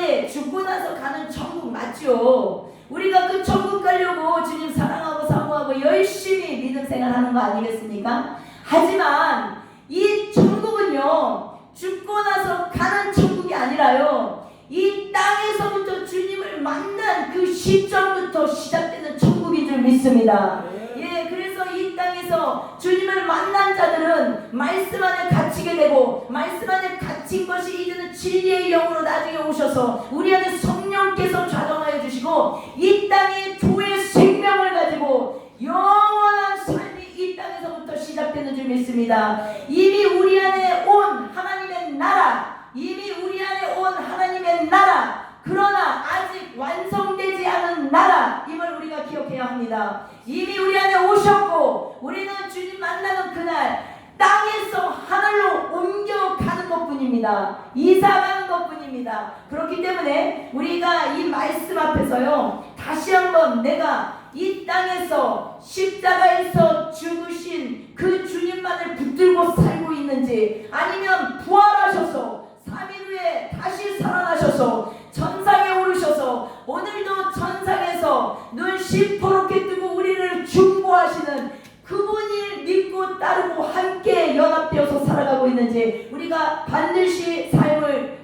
그런데 죽고 나서 가는 천국 맞죠? 우리가 그 천국 가려고 주님 사랑하고 사모하고 열심히 믿음 생활하는 거 아니겠습니까? 하지만 이 천국은요 죽고 나서 가는 천국이 아니라요 이 땅에서부터 주님을 만난 그 시점부터 시작되는 천국인 줄 믿습니다. 예, 그래서 이 땅에서 주님을 만난 자들은 말씀 안에 갇히게 되고 말씀 안에 갇힌 것이 진리의 영으로 나중에 오셔서 우리 안에 성령께서 좌정하여 주시고 이 땅에 교회 생명을 가지고 영원한 삶이 이 땅에서부터 시작되는 줄 믿습니다. 이미 우리 안에 온 하나님의 나라, 이미 우리 안에 온 하나님의 나라, 그러나 아직 완성되지 않은 나라임을 우리가 기억해야 합니다. 이미 우리 안에 오셨고 우리는 주님 만나는 그날 땅에서 하늘로 것뿐입니다. 이사가는 것뿐입니다. 그렇기 때문에 우리가 이 말씀 앞에서요, 다시 한번 내가 이 땅에서 십자가에서 죽으신 그 주님만을 붙들고 살고 있는지 아니면 부활하셔서 3일 후에 다시 살아나셔서 전상에 오르셔서 오늘도 전상에서 눈10% 있는지 우리가 반드시 삶을